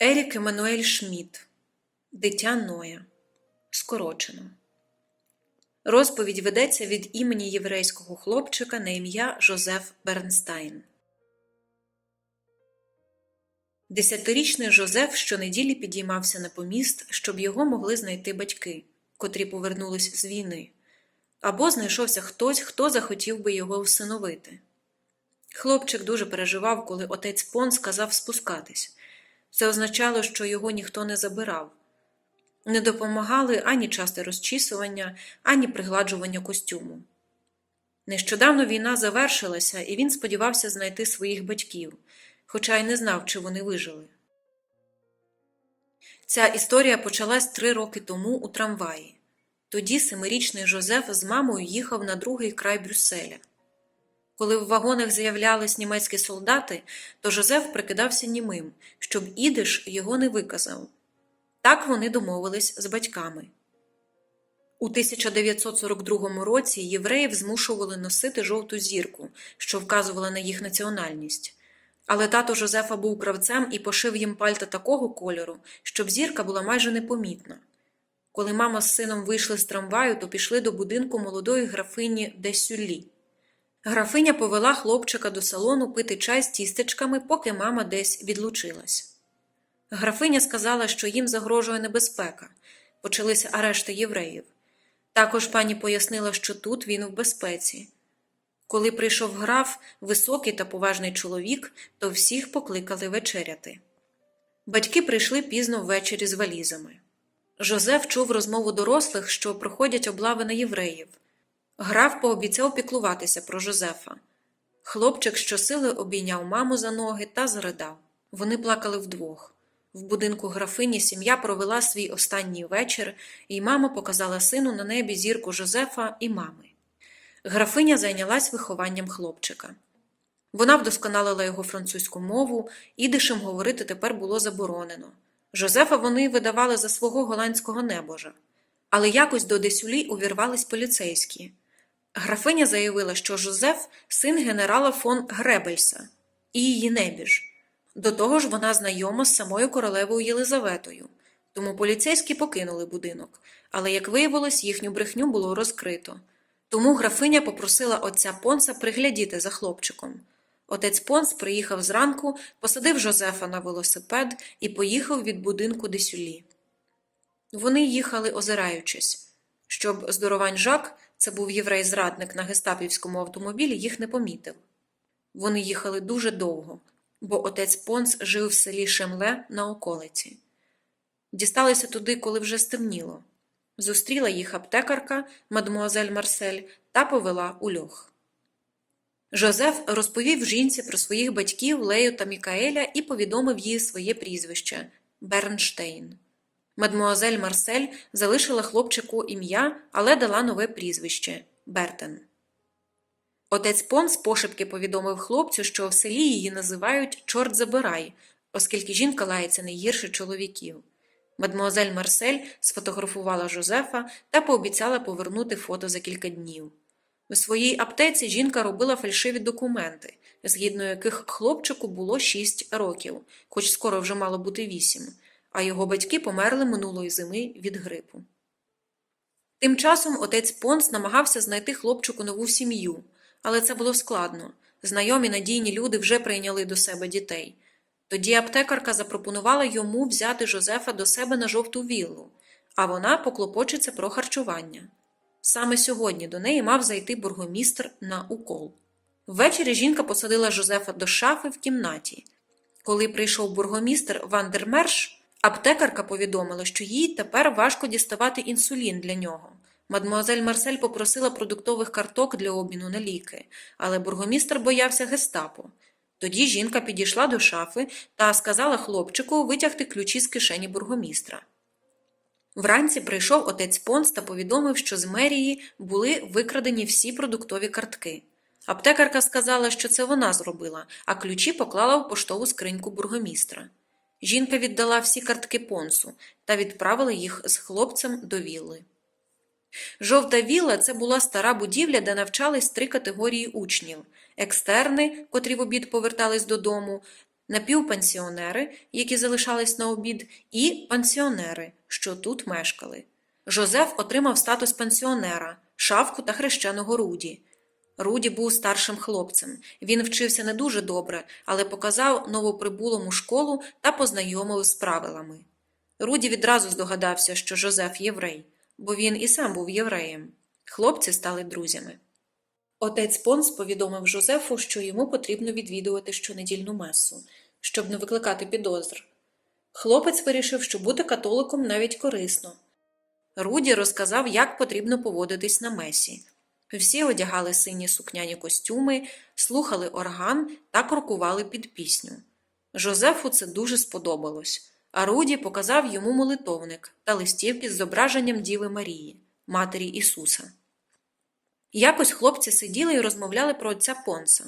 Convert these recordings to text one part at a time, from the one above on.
Ерік Еммануель Шмідт Дитя Ноя. Скорочено. Розповідь ведеться від імені єврейського хлопчика на ім'я Жозеф Бернстайн. Десятирічний Жозеф щонеділі підіймався на поміст, щоб його могли знайти батьки, котрі повернулись з війни, або знайшовся хтось, хто захотів би його всиновити. Хлопчик дуже переживав, коли отець Пон сказав спускатись. Це означало, що його ніхто не забирав. Не допомагали ані часте розчісування, ані пригладжування костюму. Нещодавно війна завершилася, і він сподівався знайти своїх батьків, хоча й не знав, чи вони вижили. Ця історія почалась три роки тому у трамваї. Тоді семирічний Жозеф з мамою їхав на другий край Брюсселя. Коли в вагонах з'являлись німецькі солдати, то Жозеф прикидався німим, щоб ідиш його не виказав. Так вони домовились з батьками. У 1942 році євреїв змушували носити жовту зірку, що вказувала на їх національність. Але тато Жозефа був кравцем і пошив їм пальта такого кольору, щоб зірка була майже непомітна. Коли мама з сином вийшли з трамваю, то пішли до будинку молодої графині Десюлі. Графиня повела хлопчика до салону пити чай з тістечками, поки мама десь відлучилась. Графиня сказала, що їм загрожує небезпека, почалися арешти євреїв. Також пані пояснила, що тут він в безпеці. Коли прийшов граф, високий та поважний чоловік, то всіх покликали вечеряти. Батьки прийшли пізно ввечері з валізами. Жозеф чув розмову дорослих, що проходять облави на євреїв. Граф пообіцяв піклуватися про Жозефа. Хлопчик щосили обійняв маму за ноги та заридав. Вони плакали вдвох. В будинку графині сім'я провела свій останній вечір, і мама показала сину на небі зірку Жозефа і мами. Графиня зайнялась вихованням хлопчика. Вона вдосконалила його французьку мову, ідишем говорити тепер було заборонено. Жозефа вони видавали за свого голландського небожа. Але якось до Десюлі увірвались поліцейські. Графиня заявила, що Жозеф син генерала фон Гребельса і її небіж. До того ж, вона знайома з самою королевою Єлизаветою, тому поліцейські покинули будинок, але, як виявилось, їхню брехню було розкрито. Тому графиня попросила отця Понса приглядіти за хлопчиком. Отець Понс приїхав зранку, посадив Жозефа на велосипед і поїхав від будинку Десюлі. Вони їхали, озираючись, щоб здоровань Жак, це був єврей-зрадник на гестапівському автомобілі, їх не помітив. Вони їхали дуже довго, бо отець Понс жив в селі Шемле на околиці. Дісталися туди, коли вже стемніло. Зустріла їх аптекарка, мадмуазель Марсель, та повела у льох. Жозеф розповів жінці про своїх батьків Лею та Мікаеля і повідомив їй своє прізвище Бернштейн. Мадмуазель Марсель залишила хлопчику ім'я, але дала нове прізвище Бертен. Отець Понс пошепки повідомив хлопцю, що в селі її називають Чорт забирай, оскільки жінка лається не гірше чоловіків. Мадмуазель Марсель сфотографувала Жозефа та пообіцяла повернути фото за кілька днів. У своїй аптеці жінка робила фальшиві документи, згідно яких хлопчику було 6 років, хоч скоро вже мало бути 8, а його батьки померли минулої зими від грипу. Тим часом отець Понс намагався знайти хлопчику нову сім'ю, але це було складно. Знайомі надійні люди вже прийняли до себе дітей. Тоді аптекарка запропонувала йому взяти Жозефа до себе на жовту віллу, а вона поклопочеться про харчування. Саме сьогодні до неї мав зайти бургомістр на укол. Ввечері жінка посадила Жозефа до шафи в кімнаті. Коли прийшов бургомістр Вандермерш, аптекарка повідомила, що їй тепер важко діставати інсулін для нього. Мадмуазель Марсель попросила продуктових карток для обміну на ліки, але бургомістр боявся гестапо. Тоді жінка підійшла до шафи та сказала хлопчику витягти ключі з кишені бургомістра. Вранці прийшов отець Понс та повідомив, що з мерії були викрадені всі продуктові картки. Аптекарка сказала, що це вона зробила, а ключі поклала в поштову скриньку бургомістра. Жінка віддала всі картки понсу та відправила їх з хлопцем до вілли. Жовта вілла це була стара будівля, де навчались три категорії учнів: екстерни, котрі в обід повертались додому, напівпансіонери, які залишались на обід, і пансіонери, що тут мешкали. Жозеф отримав статус пансіонера, шавку та хрещеного Руді. Руді був старшим хлопцем. Він вчився не дуже добре, але показав новоприбулому школу та познайомив з правилами. Руді відразу здогадався, що Жозеф єврей, бо він і сам був євреєм. Хлопці стали друзями. Отець Понс повідомив Жозефу, що йому потрібно відвідувати щонедільну месу, щоб не викликати підозр. Хлопець вирішив, що бути католиком навіть корисно. Руді розказав, як потрібно поводитись на месі. Всі одягали сині сукняні костюми, слухали орган та крокували під пісню. Жозефу це дуже сподобалось, а Руді показав йому молитовник та листівки з зображенням Діви Марії, Матері Ісуса. Якось хлопці сиділи і розмовляли про отця Понса.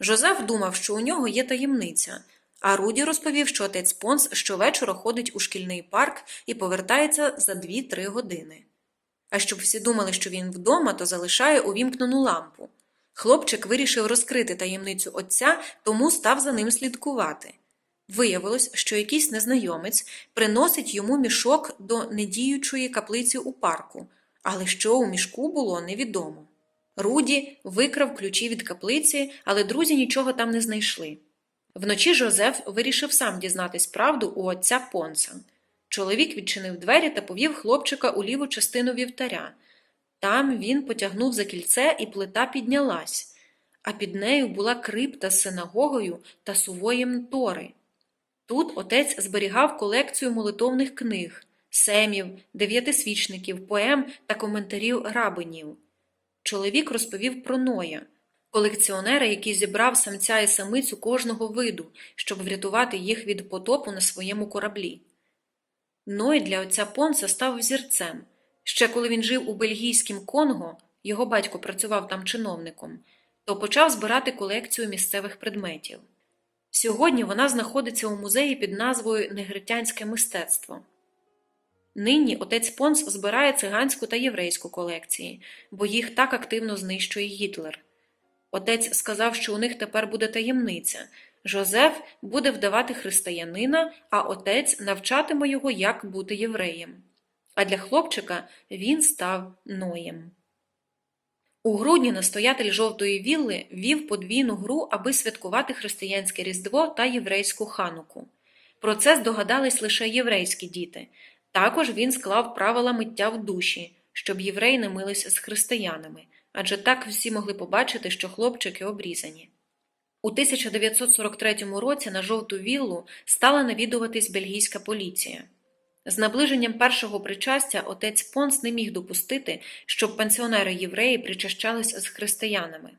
Жозеф думав, що у нього є таємниця, а Руді розповів, що отець Понс щовечора ходить у шкільний парк і повертається за 2-3 години. А щоб всі думали, що він вдома, то залишає увімкнену лампу. Хлопчик вирішив розкрити таємницю отця, тому став за ним слідкувати. Виявилось, що якийсь незнайомець приносить йому мішок до недіючої каплиці у парку, але що у мішку було невідомо. Руді викрав ключі від каплиці, але друзі нічого там не знайшли. Вночі Жозеф вирішив сам дізнатись правду у отця Понса. Чоловік відчинив двері та повів хлопчика у ліву частину вівтаря. Там він потягнув за кільце, і плита піднялась, а під нею була крипта з синагогою та сувоєм Тори. Тут отець зберігав колекцію молитовних книг, семів, дев'ятисвічників, поем та коментарів рабинів. Чоловік розповів про Ноя, колекціонера, який зібрав самця і самицю кожного виду, щоб врятувати їх від потопу на своєму кораблі. Ной для отця Понса став взірцем. Ще коли він жив у бельгійськім Конго, його батько працював там чиновником, то почав збирати колекцію місцевих предметів. Сьогодні вона знаходиться у музеї під назвою Негритянське мистецтво. Нині отець Понс збирає циганську та єврейську колекції, бо їх так активно знищує Гітлер. Отець сказав, що у них тепер буде таємниця. Жозеф буде вдавати християнина, а отець навчатиме його, як бути євреєм. А для хлопчика він став Ноєм. У грудні настоятель жовтої вілли вів подвійну гру, аби святкувати християнське Різдво та єврейську хануку. Про це здогадались лише єврейські діти. Також він склав правила миття в душі, щоб євреї не милися з християнами, адже так всі могли побачити, що хлопчики обрізані. У 1943 році на жовту віллу стала навідуватись бельгійська поліція. З наближенням першого причастя отець Понс не міг допустити, щоб пенсіонери євреї причащалися з християнами.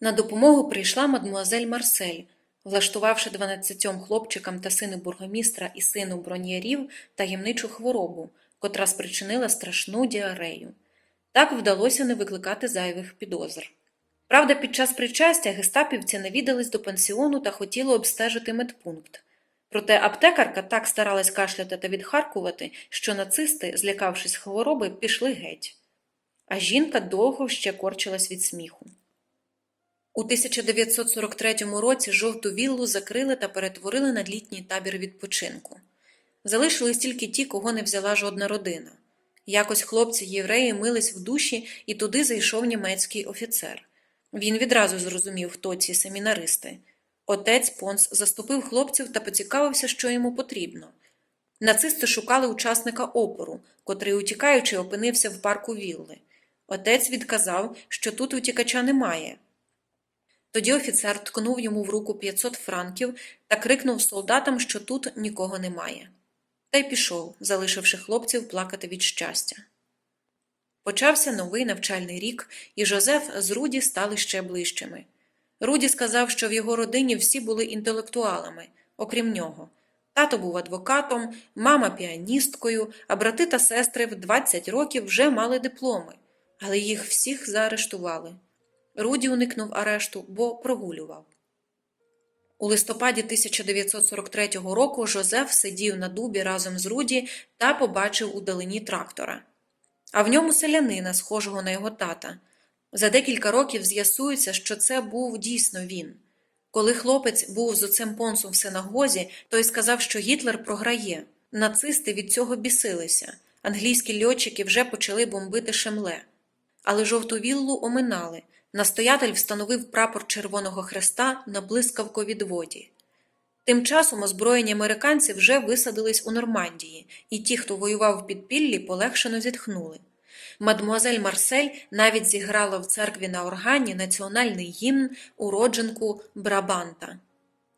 На допомогу прийшла мадмуазель Марсель, влаштувавши 12 хлопчикам та сину бургомістра і сину броньєрів таємничу хворобу, котра спричинила страшну діарею. Так вдалося не викликати зайвих підозр. Правда, під час причастя гестапівці навідались до пансіону та хотіли обстежити медпункт. Проте аптекарка так старалась кашляти та відхаркувати, що нацисти, злякавшись хвороби, пішли геть. А жінка довго ще корчилась від сміху. У 1943 році жовту віллу закрили та перетворили на літній табір відпочинку. Залишились тільки ті, кого не взяла жодна родина. Якось хлопці євреї мились в душі, і туди зайшов німецький офіцер. Він відразу зрозумів, хто ці семінаристи. Отець Понс заступив хлопців та поцікавився, що йому потрібно. Нацисти шукали учасника опору, котрий, утікаючи, опинився в парку Вілли. Отець відказав, що тут утікача немає. Тоді офіцер ткнув йому в руку 500 франків та крикнув солдатам, що тут нікого немає. Та й пішов, залишивши хлопців плакати від щастя. Почався новий навчальний рік, і Жозеф з Руді стали ще ближчими. Руді сказав, що в його родині всі були інтелектуалами, окрім нього. Тато був адвокатом, мама піаністкою, а брати та сестри в 20 років вже мали дипломи, але їх всіх заарештували. Руді уникнув арешту, бо прогулював. У листопаді 1943 року Жозеф сидів на дубі разом з Руді та побачив удалині трактора. А в ньому селянина, схожого на його тата. За декілька років з'ясується, що це був дійсно він. Коли хлопець був з оцем понсом в синагозі, той сказав, що Гітлер програє. Нацисти від цього бісилися. Англійські льотчики вже почали бомбити Шемле. Але жовту віллу оминали. Настоятель встановив прапор Червоного Хреста на блискавковідводі. Тим часом озброєні американці вже висадились у Нормандії, і ті, хто воював в підпіллі, полегшено зітхнули. Мадмуазель Марсель навіть зіграла в церкві на органі національний гімн уродженку Брабанта,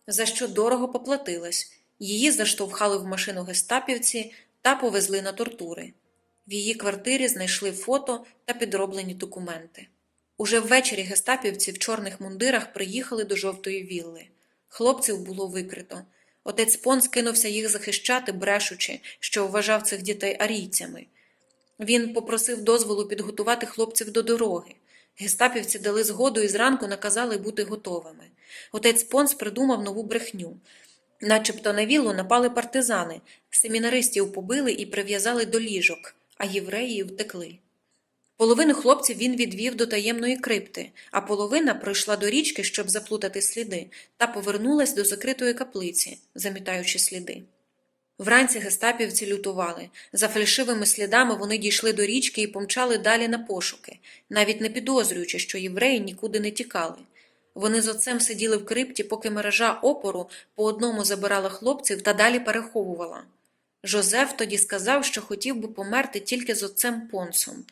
за що дорого поплатилась. Її заштовхали в машину гестапівці та повезли на тортури. В її квартирі знайшли фото та підроблені документи. Уже ввечері гестапівці в чорних мундирах приїхали до жовтої вілли. Хлопців було викрито. Отець Понс кинувся їх захищати, брешучи, що вважав цих дітей арійцями. Він попросив дозволу підготувати хлопців до дороги. Гестапівці дали згоду і зранку наказали бути готовими. Отець Понс придумав нову брехню. Начебто на віллу напали партизани, семінаристів побили і прив'язали до ліжок, а євреї втекли. Половину хлопців він відвів до таємної крипти, а половина пройшла до річки, щоб заплутати сліди, та повернулась до закритої каплиці, замітаючи сліди. Вранці гестапівці лютували. За фальшивими слідами вони дійшли до річки і помчали далі на пошуки, навіть не підозрюючи, що євреї нікуди не тікали. Вони з отцем сиділи в крипті, поки мережа опору по одному забирала хлопців та далі переховувала. Жозеф тоді сказав, що хотів би померти тільки з отцем Понсом,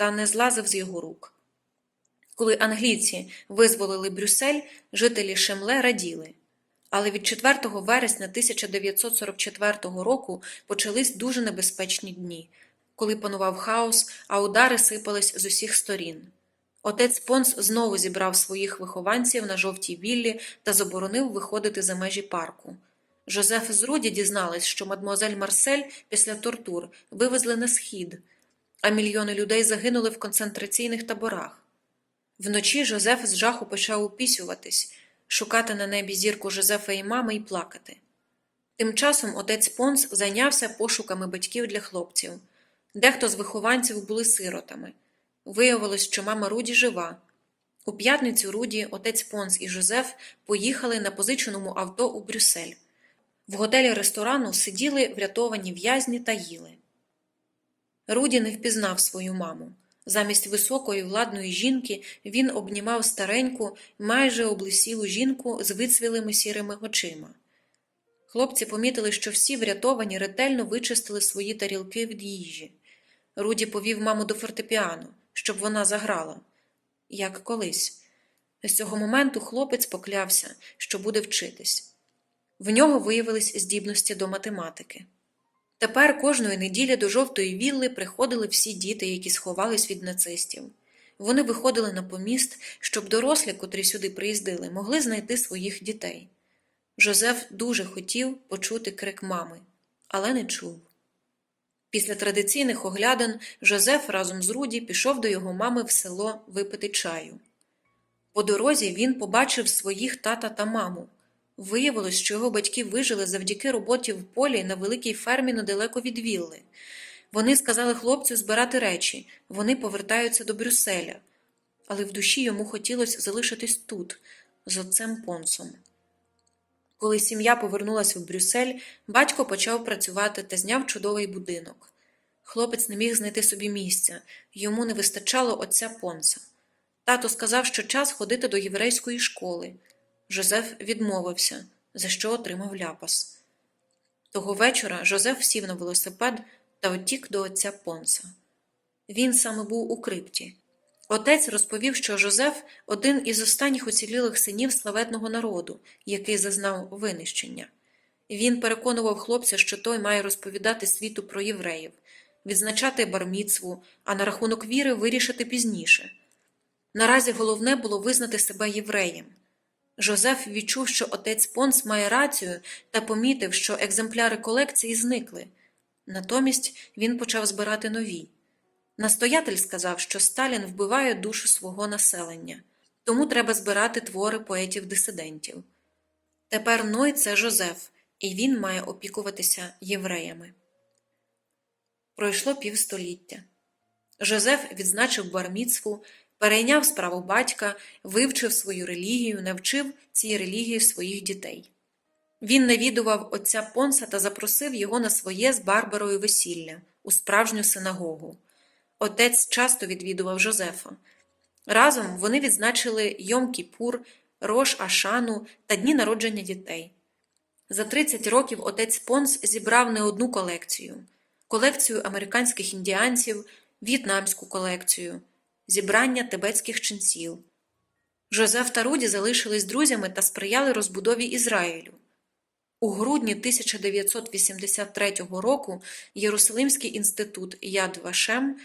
та не злазив з його рук. Коли англійці визволили Брюссель, жителі Шемле раділи. Але від 4 вересня 1944 року почались дуже небезпечні дні, коли панував хаос, а удари сипались з усіх сторін. Отець Понс знову зібрав своїх вихованців на жовтій віллі та заборонив виходити за межі парку. Жозеф з Руді дізнались, що мадмуазель Марсель після тортур вивезли на схід, а мільйони людей загинули в концентраційних таборах. Вночі Жозеф з жаху почав упісюватись, шукати на небі зірку Жозефа і мами і плакати. Тим часом отець Понс зайнявся пошуками батьків для хлопців. Дехто з вихованців були сиротами. Виявилось, що мама Руді жива. У п'ятницю Руді, отець Понс і Жозеф поїхали на позиченому авто у Брюссель. В готелі ресторану сиділи врятовані в'язні та їли. Руді не впізнав свою маму. Замість високої владної жінки він обнімав стареньку, майже облисілу жінку з вицвілими сірими очима. Хлопці помітили, що всі врятовані ретельно вичистили свої тарілки від їжі. Руді повів маму до фортепіано, щоб вона заграла, як колись. З цього моменту хлопець поклявся, що буде вчитись. В нього виявились здібності до математики. Тепер кожної неділі до жовтої вілли приходили всі діти, які сховались від нацистів. Вони виходили на поміст, щоб дорослі, котрі сюди приїздили, могли знайти своїх дітей. Жозеф дуже хотів почути крик мами, але не чув. Після традиційних оглядин Жозеф разом з Руді пішов до його мами в село випити чаю. По дорозі він побачив своїх тата та маму. Виявилось, що його батьки вижили завдяки роботі в полі на великій фермі недалеко від вілли. Вони сказали хлопцю збирати речі, вони повертаються до Брюсселя. Але в душі йому хотілося залишитись тут, з отцем Понсом. Коли сім'я повернулася в Брюссель, батько почав працювати та зняв чудовий будинок. Хлопець не міг знайти собі місця, йому не вистачало отця Понса. Тато сказав, що час ходити до єврейської школи. Жозеф відмовився, за що отримав ляпас. Того вечора Жозеф сів на велосипед та утік до отця Понса. Він саме був у крипті. Отець розповів, що Жозеф один із останніх уцілілих синів славетного народу, який зазнав винищення. Він переконував хлопця, що той має розповідати світу про євреїв, відзначати барміцву, а на рахунок віри вирішити пізніше. Наразі головне було визнати себе євреєм. Жозеф відчув, що отець Понс має рацію та помітив, що екземпляри колекції зникли. Натомість він почав збирати нові. Настоятель сказав, що Сталін вбиває душу свого населення, тому треба збирати твори поетів-дисидентів. Тепер Ной це Жозеф, і він має опікуватися євреями. Пройшло півстоліття. Жозеф відзначив барміцву, перейняв справу батька, вивчив свою релігію, навчив цій релігії своїх дітей. Він навідував отця Понса та запросив його на своє з Барбарою весілля у справжню синагогу. Отець часто відвідував Жозефа. Разом вони відзначили Йом Кіпур, Рош Ашану та дні народження дітей. За 30 років отець Понс зібрав не одну колекцію: колекцію американських індіанців, в'єтнамську колекцію, зібрання тибетських ченців. Жозеф та Руді залишились друзями та сприяли розбудові Ізраїлю. У грудні 1983 року Єрусалимський інститут Яд Вашем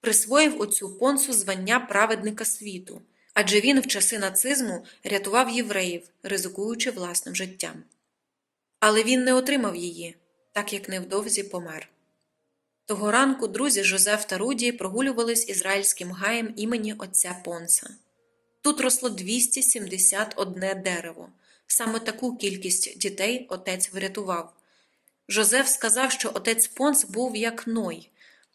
присвоїв отцю Понсу звання праведника світу, адже він в часи нацизму рятував євреїв, ризикуючи власним життям. Але він не отримав її, так як невдовзі помер. Того ранку друзі Жозеф та Руді прогулювались ізраїльським гаєм імені отця Понса. Тут росло 271 дерево. Саме таку кількість дітей отець врятував. Жозеф сказав, що отець Понс був як Ной.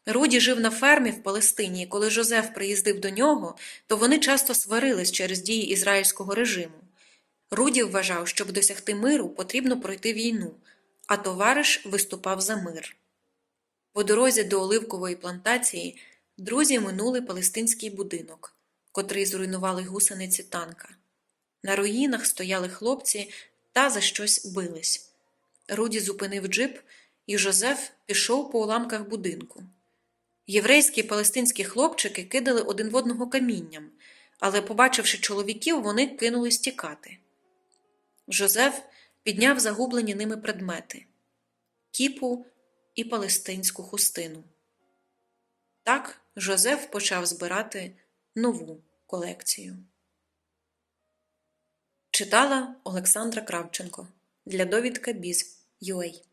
Руді жив на фермі в Палестині, і коли Жозеф приїздив до нього, то вони часто сварились через дії ізраїльського режиму. Руді вважав, щоб досягти миру, потрібно пройти війну, а товариш виступав за мир. По дорозі до Оливкової плантації друзі минули палестинський будинок, котрий зруйнували гусениці танка. На руїнах стояли хлопці та за щось бились. Руді зупинив джип, і Жозеф пішов по уламках будинку. Єврейські і палестинські хлопчики кидали один в одного камінням, але, побачивши чоловіків, вони кинулись тікати. Жозеф підняв загублені ними предмети кіпу і палестинську хустину. Так Жозеф почав збирати нову колекцію. Читала Олександра Кравченко для довідка Біз.UA